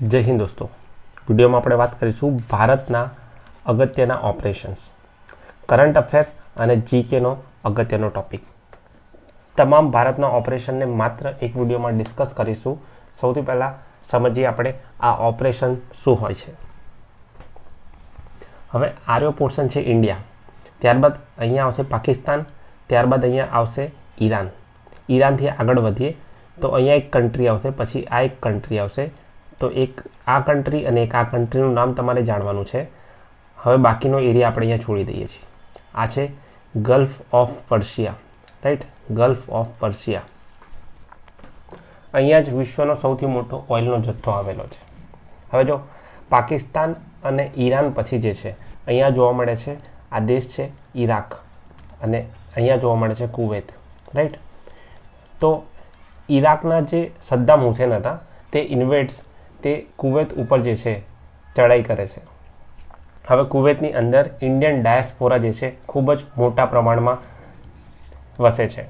જય હિન્દ દોસ્તો. વિડીયોમાં આપણે વાત કરીશું ભારતના અગત્યના ઓપરેશન્સ કરંટ અફેર્સ અને જીકેનો અગત્યનો ટોપિક તમામ ભારતના ઓપરેશનને માત્ર એક વિડીયોમાં ડિસ્કસ કરીશું. સૌથી પહેલાં સમજીએ આપણે આ ઓપરેશન શું હોય છે. હવે આર્યો પોર્શન છે ઇન્ડિયા ત્યારબાદ અહીંયા આવશે પાકિસ્તાન, ત્યારબાદ અહીંયા આવશે ઈરાન. ઈરાનથી આગળ વધીએ તો અહીંયા એક કન્ટ્રી આવશે, પછી આ એક કન્ટ્રી આવશે તો એક આ કન્ટ્રી અને એક આ કન્ટ્રીનું નામ તમારે જાણવાનું છે. હવે બાકીનો એરિયા આપણે અહીંયા છોડી દઈએ છીએ. આ છે gulf of Persia right gulf of Persia અહીંયા જ વિશ્વનો સૌથી મોટો ઓઇલનો જથ્થો આવેલો છે. હવે જો પાકિસ્તાન અને ઈરાન પછી જે છે, અહીંયા જોવા મળે છે આ દેશ છે ઈરાક અને અહીંયા જોવા મળે છે કુવૈત રાઈટ તો ઈરાકના જે સદ્દામ હુસેન હતા, તે ઇન્વેટ્સ તે કુવેત ઉપર જે છે ચડાઈ કરે છે. હવે કુવેતની અંદર ઇન્ડિયન ડાયસ્પોરા જે છે, ખૂબ જ મોટા પ્રમાણમાં વસે છે.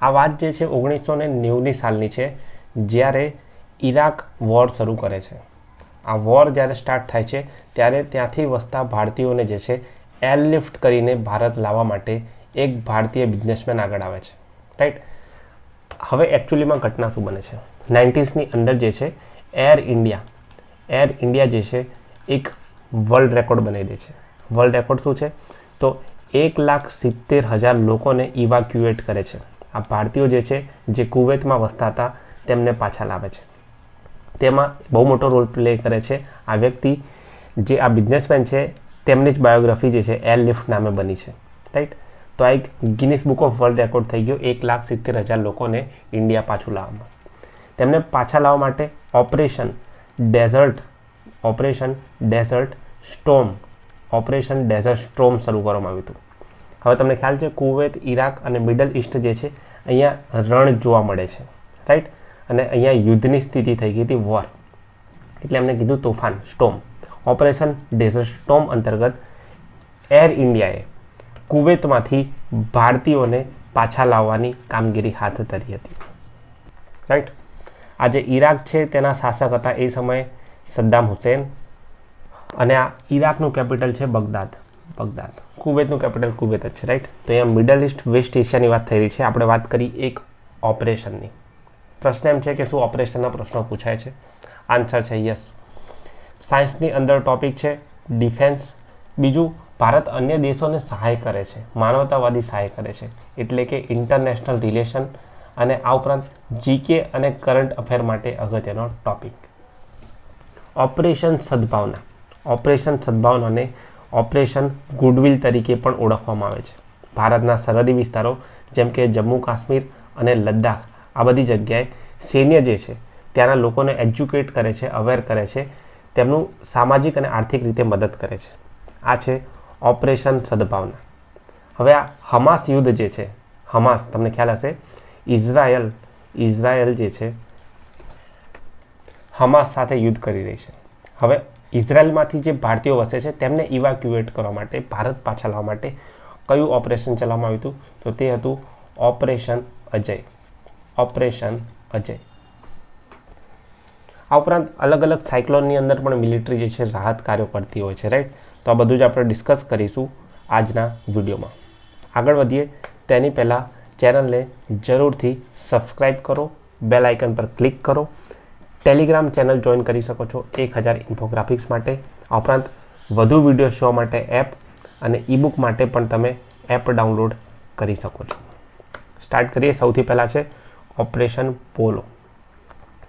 આ વાત જે છે, ઓગણીસો ને નેવુંની સાલની છે, જ્યારે ઈરાક વોર શરૂ કરે છે. આ વોર જ્યારે સ્ટાર્ટ થાય છે, ત્યારે ત્યાંથી વસતા ભારતીયોને જે છે, એરલિફ્ટ કરીને ભારત લાવવા માટે એક ભારતીય બિઝનેસમેન આગળ આવે છે. રાઈટ? હવે એકચ્યુઅલીમાં ઘટના શું બને છે? નાઇન્ટીઝની અંદર જે છે, એર ઇન્ડિયા. એર ઇન્ડિયા જે છે, એક વર્લ્ડ રેકોર્ડ બનાવી દે છે. વર્લ્ડ રેકોર્ડ શું છે? તો એક લાખ સિત્તેર હજાર લોકોને ઇવાક્યુએટ કરે છે. આ ભારતીયો જે છે, જે કુવેતમાં વસતા હતા, તેમને પાછા લાવે છે. તેમાં બહુ મોટો રોલ પ્લે કરે છે. આ વ્યક્તિ, જે આ બિઝનેસમેન છે, તેમની જ બાયોગ્રાફી જે છે એર લિફ્ટ નામે બની છે. રાઈટ તો આ એક Guinness book of world record થઈ ગયો. એક લાખ સિત્તેર હજાર લોકોને ઇન્ડિયા પાછું લાવવામાં. તેમને પાછા લાવવા માટે operation desert operation desert storm, operation desert storm શરૂ કરવામાં આવ્યું હતું. હવે તમને ખ્યાલ છે, કુવેત, ઈરાક અને મિડલ ઇસ્ટ જે છે, અહીંયા રણ જોવા મળે છે રાઈટ અને અહીંયા યુદ્ધની સ્થિતિ થઈ ગઈ હતી વોર એટલે એમને કીધું તોફાન, સ્ટોમ. ઓપરેશન ડેઝર્ટ સ્ટોમ અંતર્ગત એર ઇન્ડિયાએ કુવેતમાંથી ભારતીયોને પાછા લાવવાની કામગીરી હાથ ધરી હતી રાઈટ આજે ઈરાક છે, તેના શાસક હતા એ સમયે સદ્દામ હુસેન. અને આ ઈરાકનું કેપિટલ છે બગદાદ. બગદાદ. કુવેતનું કેપિટલ કુવેત જ છે રાઈટ તો અહીંયા મિડલ ઇસ્ટ વેસ્ટ એશિયાની વાત થઈ રહી છે. આપણે વાત કરી એક ઓપરેશનની. પ્રશ્ન એમ છે કે શું ઓપરેશનના પ્રશ્નો પૂછાય છે? આન્સર છે યસ. સાયન્સની અંદર ટોપિક છે ડિફેન્સ. બીજું, ભારત અન્ય દેશોને સહાય કરે છે. માનવતાવાદી સહાય કરે છે. એટલે કે ઇન્ટરનેશનલ રિલેશન અને આ ઉપરાંત જીકે અને કરંટ અફેર માટે અગત્યનો ટોપિક ઓપરેશન સદભાવના. ઓપરેશન સદભાવનાને ઓપરેશન ગુડવિલ તરીકે પણ ઓળખવામાં આવે છે. ભારતના સરહદી વિસ્તારો જેમ કે જમ્મુ કાશ્મીર અને લદ્દાખ, આ બધી જગ્યાએ સૈન્ય જે છે, ત્યાંના લોકોને એજ્યુકેટ કરે છે અવેર કરે છે, તેમનું સામાજિક અને આર્થિક રીતે મદદ કરે છે. આ છે ઓપરેશન સદભાવના. હવે આ હમાસ યુદ્ધ જે છે, હમાસ, તમને ખ્યાલ હશે? ઇઝરાયલ ઇઝરાયલ જે છે, હમાસ સાથે યુદ્ધ કરી રહી છે. હવે ઇઝરાયલમાંથી જે ભારતીયો વસે છે, તેમને ઇવાક્યુએટ કરવા માટે, ભારત પાછા લાવવા માટે કયું ઓપરેશન ચલાવવામાં આવ્યું હતું? તો તે હતું ઓપરેશન અજય. ઓપરેશન અજય. આ ઉપરાંત અલગ અલગ સાયક્લોનની અંદર પણ મિલિટરી જે છે, રાહત કાર્યો કરતી હોય છે રાઈટ તો આ બધું જ આપણે ડિસ્કસ કરીશું આજના વિડીયોમાં. આગળ વધીએ, તેની પહેલાં ચેનલને જરૂરથી સબસ્ક્રાઈબ કરો, બેલ આઇકન પર ક્લિક કરો. ટેલિગ્રામ ચેનલ જોઈન કરી શકો છો એક હજાર ઇન્ફોગ્રાફિક્સ માટે. આ ઉપરાંત વધુ વીડિયો શો માટે એપ અને ઈબુક માટે પણ તમે એપ ડાઉનલોડ કરી શકો છો. સ્ટાર્ટ કરીએ. સૌથી પહેલાં છે ઓપરેશન પોલો.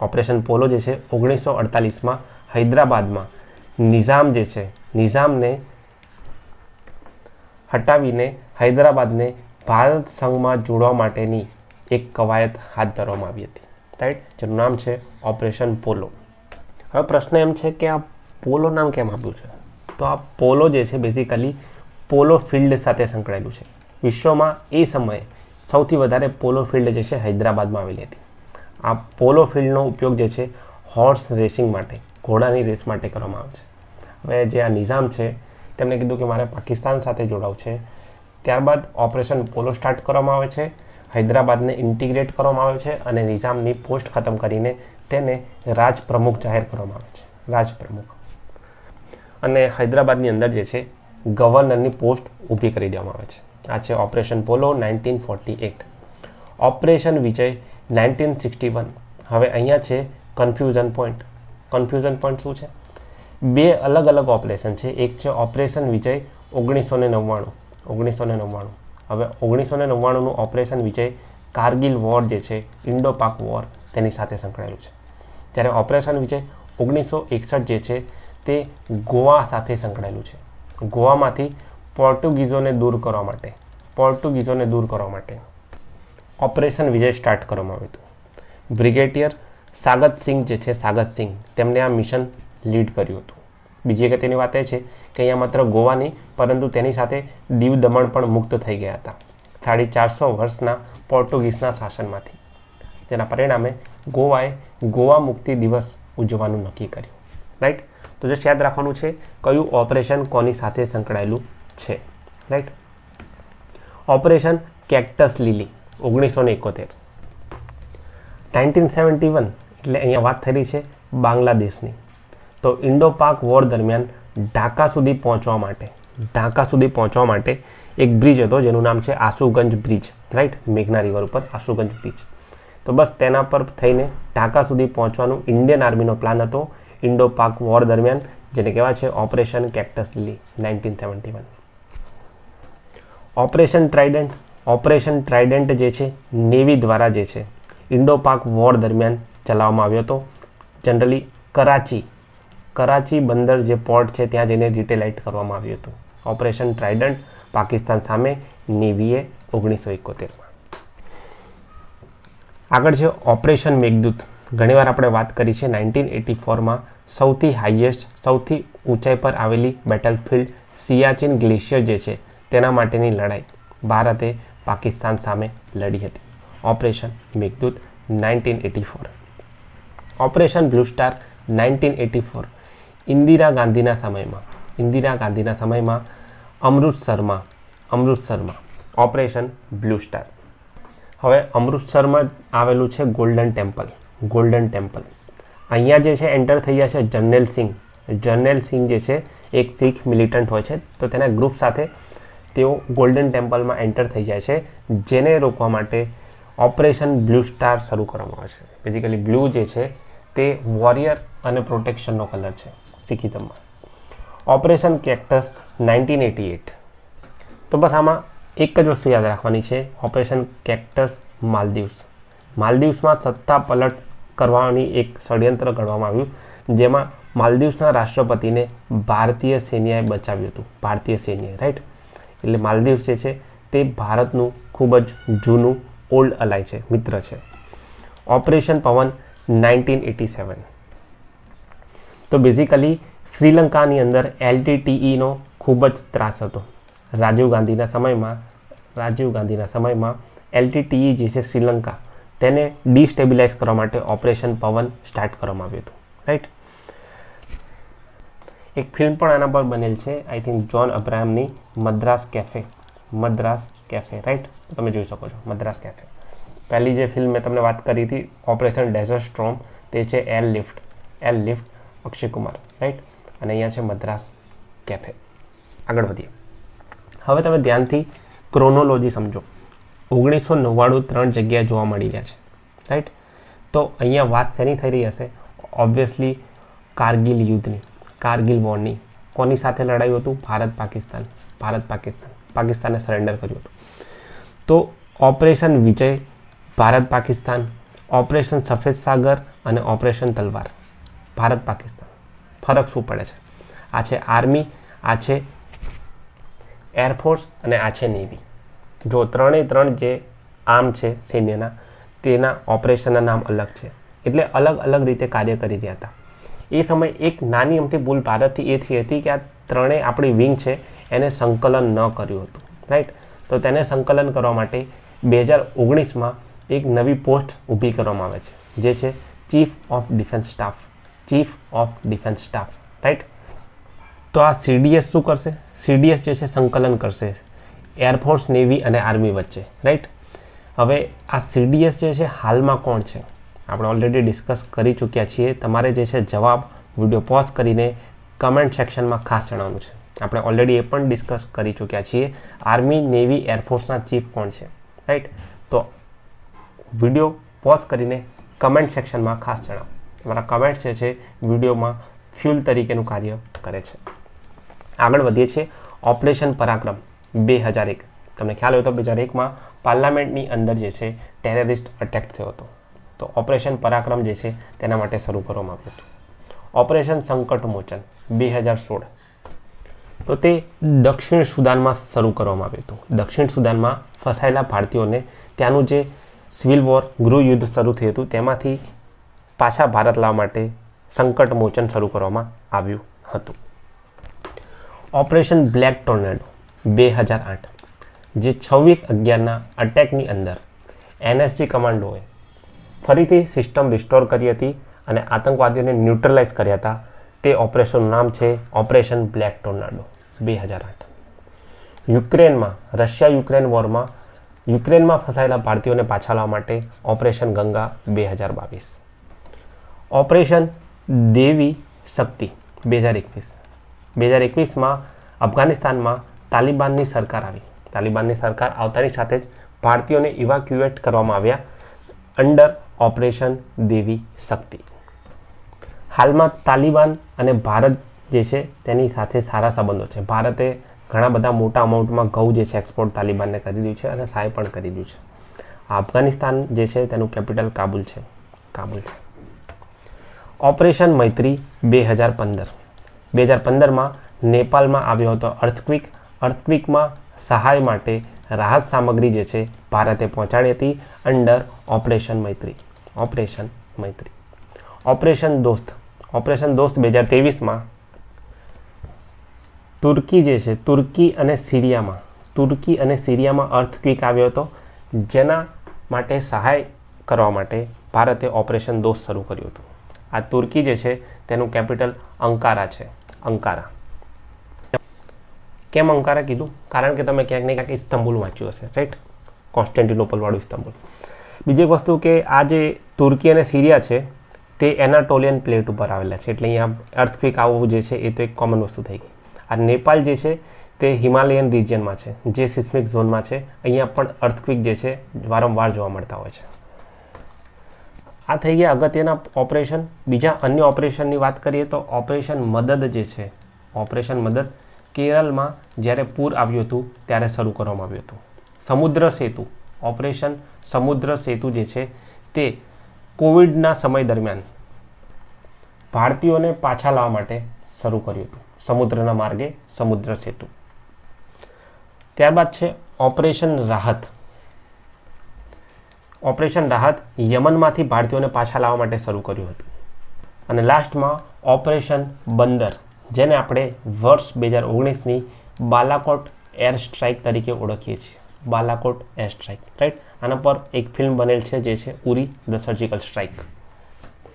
ઓપરેશન પોલો જે છે ઓગણીસો અડતાલીસમાં હૈદરાબાદમાં નિઝામ જે છે, નિઝામને હટાવીને હૈદરાબાદને ભારત સંઘમાં જોડવા માટેની એક કવાયત હાથ ધરવામાં આવી હતી. રાઈટ જેનું નામ છે ઓપરેશન પોલો. હવે પ્રશ્ન એમ છે કે આ પોલો નામ કેમ આપ્યું છે? તો આ પોલો જે છે બેઝિકલી પોલો ફિલ્ડ સાથે સંકળાયેલું છે. વિશ્વમાં એ સમયે સૌથી વધારે પોલો ફિલ્ડ જે છે, હૈદરાબાદમાં આવેલી હતી. આ પોલો ફિલ્ડનો ઉપયોગ જે છે હોર્સ રેસિંગ માટે, ઘોડાની રેસ માટે કરવામાં આવે છે. હવે જે આ નિઝામ છે, તેમણે કીધું કે મારે પાકિસ્તાન સાથે જોડાવું છે. ત્યારબાદ ઓપરેશન પોલો સ્ટાર્ટ કરવામાં આવે છે, હૈદરાબાદને ઇન્ટિગ્રેટ કરવામાં આવે છે અને નિઝામની પોસ્ટ ખતમ કરીને તેને રાજપ્રમુખ જાહેર કરવામાં આવે છે, રાજપ્રમુખ. અને હૈદરાબાદની અંદર જે છે, ગવર્નરની પોસ્ટ ઊભી કરી દેવામાં આવે છે. આ છે operation polo nineteen forty eight. Operation Vijay nineteen sixty one. હવે અહીંયા છે કન્ફ્યુઝન પોઈન્ટ. કન્ફ્યુઝન પોઈન્ટ શું છે? બે અલગ અલગ ઓપરેશન છે. એક છે ઓપરેશન વિજય ઓગણીસો ને નવ્વાણું. ઓગણીસો ને નવ્વાણું. હવે ઓગણીસો ને નવ્વાણુંનું ઓપરેશન વિજય કારગિલ વોર જે છે, ઇન્ડો પાક વોર, તેની સાથે સંકળાયેલું છે. જ્યારે ઓપરેશન વિજય ઓગણીસો એકસઠ જે છે, તે ગોવા સાથે સંકળાયેલું છે. ગોવામાંથી પોર્ટુગીઝોને દૂર કરવા માટે, પોર્ટુગીઝોને દૂર કરવા માટે ઓપરેશન વિજય સ્ટાર્ટ કરવામાં આવ્યું હતું. બ્રિગેડિયર સાગત સિંહ જે છે સાગત સિંહ તેમણે આ મિશન લીડ કર્યું હતું. બીજી અગત્યની વાત એ છે કે અહીંયા માત્ર ગોવા નહીં, પરંતુ તેની સાથે દીવ દમણ પણ મુક્ત થઈ ગયા હતા. સાડી ચારસો વર્ષના પોર્ટુગીઝના શાસનમાંથી. જેના પરિણામે ગોવાએ ગોવા મુક્તિ દિવસ ઉજવવાનું નક્કી કર્યું. રાઈટ તો જસ્ટ યાદ રાખવાનું છે કયું ઓપરેશન કોની સાથે સંકળાયેલું છે. રાઈટ ઓપરેશન કેક્ટસ લીલી, ઓગણીસો ને એકોતેર. નાઇન્ટીન સેવન્ટી વન એટલે અહીંયા વાત થઈ રહી છે બાંગ્લાદેશની. તો ઇન્ડો પાક વોર દરમિયાન ઢાકા સુધી પહોંચવા માટે, ઢાકા સુધી પહોંચવા માટે એક બ્રિજ હતો જેનું નામ છે આસુગંજ બ્રિજ રાઈટ મેઘના રિવર ઉપર, આસુગંજ બ્રિજ. તો બસ તેના પર થઈને ઢાકા સુધી પહોંચવાનું ઇન્ડિયન આર્મીનો પ્લાન હતો ઇન્ડો પાક વોર દરમિયાન, જેને કહેવાય છે operation cactus lily nineteen seventy one operation trident operation trident જે છે, નેવી દ્વારા જે છે, ઇન્ડો પાક વોર દરમિયાન ચલાવવામાં આવ્યો હતો. જનરલી કરાચી કરાચી બંદર જે પોર્ટ છે, ત્યાં જઈને રિટેલાઇટ કરવામાં આવ્યું હતું. ઓપરેશન ટ્રાઇડન્ટ પાકિસ્તાન સામે નેવીએ ઓગણીસો એકોતેરમાં. આગળ છે ઓપરેશન મેઘદૂત. ઘણીવાર આપણે વાત કરી છે નાઇન્ટીન એટી ફોરમાં સૌથી હાઈએસ્ટ સૌથી ઊંચાઈ પર આવેલી બેટલફિલ્ડ સિયાચિન ગ્લેશિયર જે છે, તેના માટેની લડાઈ ભારતે પાકિસ્તાન સામે લડી હતી. Operation Meghdoot nineteen eighty four. Operation blue star nineteen eighty four. Indira ગાંધીના સમયમાં, ઇન્દિરા ગાંધીના સમયમાં અમૃતસરમાં અમૃતસરમાં ઓપરેશન બ્લુ સ્ટાર. હવે અમૃતસરમાં આવેલું છે ગોલ્ડન ટેમ્પલ ગોલ્ડન ટેમ્પલ. અહીંયા જે છે એન્ટર થઈ છે જર્નેલ સિંહ. જર્નેલ સિંહ જે છે એક શીખ મિલિટન્ટ હોય છે, તો તેના ગ્રુપ સાથે તેઓ ગોલ્ડન ટેમ્પલમાં એન્ટર થઈ જાય છે, જેને રોકવા માટે ઓપરેશન બ્લુ સ્ટાર શરૂ કરવામાં આવે છે. બેઝિકલી બ્લુ જે છે તે વોરિયર અને પ્રોટેક્શનનો કલર છે. સિખિઝમમાં operation cactus nineteen eighty eight તો બસ આમાં એક જ વસ્તુ યાદ રાખવાની છે. ઓપરેશન કેક્ટસ માલદીવ્સ માલદીવ્સમાં સત્તા પલટ કરવાની એક ષડયંત્ર ઘડવામાં આવ્યું, જેમાં માલદીવ્સના રાષ્ટ્રપતિને ભારતીય સૈન્યએ બચાવ્યું હતું. ભારતીય સૈન્યએ રાઈટ એટલે માલદીવ્સ જે છે, તે ભારતનું ખૂબ જ જૂનું ઓલ્ડ અલાય છે, મિત્ર છે. ઓપરેશન પવન નાઇન્ટીન એટી સેવન તો બેઝિકલી શ્રીલંકાની અંદર એલટીટીઈનો ખૂબ જ ત્રાસ હતો. રાજીવ ગાંધીના સમયમાં, રાજીવ ગાંધીના સમયમાં એલટીટીઈ જે છે શ્રીલંકા, તેને ડિસ્ટેબિલાઇઝ કરવા માટે ઓપરેશન પવન સ્ટાર્ટ કરવામાં આવ્યું હતું રાઈટ એક ફિલ્મ પણ આના પર બનેલ છે I think John અબ્રાહમની Madras cafe Madras cafe right તમે જોઈ શકો છો, મદ્રાસ કેફે પહેલી જે ફિલ્મ મેં તમને વાત કરી હતી ઓપરેશન ડેઝર્ટ સ્ટ્રોમ તે છે airlift airlift Akshay Kumar right અને અહીંયા છે મદ્રાસ કેફે આગળ વધીએ. હવે તમે ધ્યાનથી ક્રોનોલોજી સમજો. ઓગણીસો નવ્વાણું ત્રણ જગ્યાએ જોવા મળી રહ્યા છે રાઈટ તો અહીંયા વાત શેની થઈ રહી હશે? ઓબ્વિયસલી કારગિલ યુદ્ધની, કારગિલ વોરની કોની સાથે લડાયું હતું? ભારત પાકિસ્તાન ભારત પાકિસ્તાન. પાકિસ્તાને સરેન્ડર કર્યું હતું. તો ઓપરેશન વિજય, ભારત પાકિસ્તાન, ઓપરેશન સફેદ સાગર અને ઓપરેશન તલવાર. ભારત પાકિસ્તાન. ફરક શું પડે છે? આ છે આર્મી, આ છે એરફોર્સ અને આ છે નેવી. જો ત્રણેય ત્રણ જે આર્મ છે સૈન્યના, તેના ઓપરેશનના નામ અલગ છે. એટલે અલગ અલગ રીતે કાર્ય કરી રહ્યા હતા. એ સમયે એક નાની અમથી ભૂલ ભારતથી એ થઈ હતી કે આ ત્રણેય આપણી વિંગ છે, એને સંકલન ન કર્યું હતું. રાઈટ તો તેને સંકલન કરવા માટે બે હજાર ઓગણીસમાં એક નવી પોસ્ટ ઊભી કરવામાં આવે છે, જે છે chief of defence staff chief of defence staff right તો આ સીડીએસ શું કરશે? સીડીએસ જે છે, સંકલન કરશે. એરફોર્સ નેવી અને આર્મી વચ્ચે રાઈટ હવે આ સીડીએસ જે છે, હાલમાં કોણ છે? આપણે ઓલરેડી ડિસ્કસ કરી ચૂક્યા છીએ. તમારે જે છે, જવાબ વીડિયો પોઝ કરીને કમેન્ટ સેક્શનમાં ખાસ જણાવવાનું છે. આપણે ઓલરેડી એ પણ ડિસ્કસ કરી ચૂક્યા છીએ. આર્મી નેવી એરફોર્સના ચીફ કોણ છે રાઈટ તો વીડિયો પોઝ કરીને કમેન્ટ સેક્શનમાં ખાસ જણાવો. તમારા કમેન્ટ જે છે, વિડીયોમાં ફ્યુલ તરીકેનું કાર્ય કરે છે. આગળ વધીએ છીએ. ઓપરેશન પરાક્રમ બે હજાર એક. તમને ખ્યાલ હોય તો બે હજાર એકમાં પાર્લામેન્ટની અંદર જે છે, ટેરરિસ્ટ અટેક થયો હતો. તો ઓપરેશન પરાક્રમ જે છે, તેના માટે શરૂ કરવામાં આવ્યું હતું. ઓપરેશન સંકટ મોચન બે હજાર સોળ. તો તે દક્ષિણ સુદાનમાં શરૂ કરવામાં આવ્યું હતું. દક્ષિણ સુદાનમાં ફસાયેલા ભારતીયોને ત્યાંનું જે સિવિલ વોર ગૃહ યુદ્ધ શરૂ થયું હતું, તેમાંથી પાછા ભારત લાવવા માટે સંકટ મોચન શરૂ કરવામાં આવ્યું હતું. ઓપરેશન બ્લેક ટોર્નેડો બે હજાર આઠ, જે છવ્વીસ અગિયારના અટેકની અંદર એનએસજી કમાન્ડોએ ફરીથી સિસ્ટમ રિસ્ટોર કરી હતી અને આતંકવાદીઓને ન્યુટ્રલાઇઝ કર્યા હતા. તે ઓપરેશનનું નામ છે ઓપરેશન બ્લેક ટોર્નાડો બે હજાર આઠ. યુક્રેનમાં રશિયા યુક્રેન વોરમાં યુક્રેનમાં ફસાયેલા ભારતીયોને પાછા લાવવા માટે ઓપરેશન ગંગા બે હજાર બાવીસ. ઓપરેશન દેવી શક્તિ બે હજાર એકવીસ. બે હજાર એકવીસમાં અફઘાનિસ્તાનમાં તાલિબાનની સરકાર આવી. તાલિબાનની સરકાર આવતાની સાથે જ ભારતીયોને ઇવાક્યુએટ કરવામાં આવ્યા અંડર ઓપરેશન દેવી શક્તિ. હાલમાં તાલિબાન અને ભારત જે છે તેની સાથે સારા સંબંધો છે. ભારતે ઘણા બધા મોટા અમાઉન્ટમાં ઘઉં જે છે એક્સપોર્ટ તાલિબાનને કરી દીધું છે અને સહાય પણ કરી દીધું છે. અફઘાનિસ્તાન જે છે તેનું કેપિટલ કાબુલ છે. કાબુલ છે. ઓપરેશન મૈત્રી બે હજાર પંદર. બે હજાર પંદરમાં નેપાળમાં આવ્યો હતો અર્થક્વિક. અર્થક્વિકમાં સહાય માટે રાહત સામગ્રી જે છે ભારતે પહોંચાડી હતી under operation Maitri. Operation Maitri. Operation Dost. Operation Dost બે હજાર ત્રેવીસમાં તુર્કી જે છે, તુર્કી અને સિરિયામાં, તુર્કી અને સિરિયામાં અર્થક્વિક આવ્યો હતો. જેના માટે સહાય કરવા માટે ભારતે ઓપરેશન દોસ્ત શરૂ કર્યું હતું. આ તુર્કી જે છે, તેનું કેપિટલ અંકારા છે. અંકારા. કેમ અંકારા કીધું? કારણ કે તમે ક્યાંક ને ક્યાંક ઇસ્તંબુલ વાંચ્યું હશે રાઈટ કોન્સ્ટેન્ટિનોપલવાળું ઇસ્તંબુલ. બીજી એક વસ્તુ કે આ જે તુર્કી અને સિરિયા છે, તે એનાટોલિયન પ્લેટ ઉપર આવેલા છે. એટલે અહીંયા અર્થક્વિક આવવું જે છે, એ તો એક કોમન વસ્તુ થઈ ગઈ. આ નેપાલ જે છે, તે હિમાલયન રિજિયનમાં છે. જે સિસ્મિક ઝોનમાં છે. અહીંયા પણ અર્થક્વિક જે છે, વારંવાર જોવા મળતા હોય છે. આ થઈ ગયા અગત્યના ઓપરેશન. બીજા અન્ય ઓપરેશનની વાત કરીએ તો ઓપરેશન મદદ જે છે, ઓપરેશન મદદ કેરળમાં જ્યારે પૂર આવ્યું હતું, ત્યારે શરૂ કરવામાં આવ્યું હતું. સમુદ્ર સેતુ. ઓપરેશન સમુદ્ર સેતુ જે છે, તે કોવિડના સમય દરમિયાન ભારતીયોને પાછા લાવવા માટે શરૂ કર્યું હતું. સમુદ્રના માર્ગે સમુદ્ર સેતુ. ત્યારબાદ છે ઓપરેશન રાહત. ઓપરેશન રાહત યમનમાંથી ભારતીયોને પાછા લાવવા માટે શરૂ કર્યું હતું. અને લાસ્ટમાં ઓપરેશન બંદર, જેને આપણે વર્ષ બે હજાર ઓગણીસની બાલાકોટ એર સ્ટ્રાઇક તરીકે ઓળખીએ છીએ. Balakot air strike, right? આના પર એક ફિલ્મ બનેલ છે જે છે ઉરી ધ સર્જિકલ સ્ટ્રાઇક.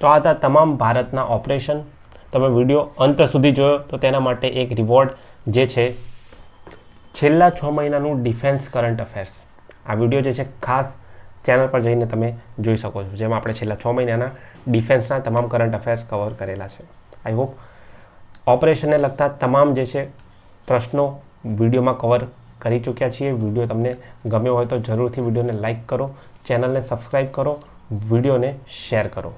તો આ હતા તમામ ભારતના ઓપરેશન. તમે વીડિયો અંત સુધી જોયો તો તેના માટે એક રિવોર્ડ જે છે છેલ્લા છ મહિનાનું ડિફેન્સ કરંટ અફેર્સ આ વીડિયો જે છે ખાસ ચેનલ પર જઈને તમે જોઈ શકો છો. જેમાં આપણે છેલ્લા છ મહિનાના ડિફેન્સના તમામ કરંટ અફેર્સ કવર કરેલા છે. આઈ હોપ ઓપરેશનને લગતા તમામ જે છે પ્રશ્નો વિડીયોમાં કવર કરી ચૂક્યા છીએ. વીડિયો તમને ગમ્યો હોય તો જરૂરથી વિડીયોને લાઇક કરો, ચેનલને સબસ્ક્રાઈબ કરો, વિડીયોને શેર કરો.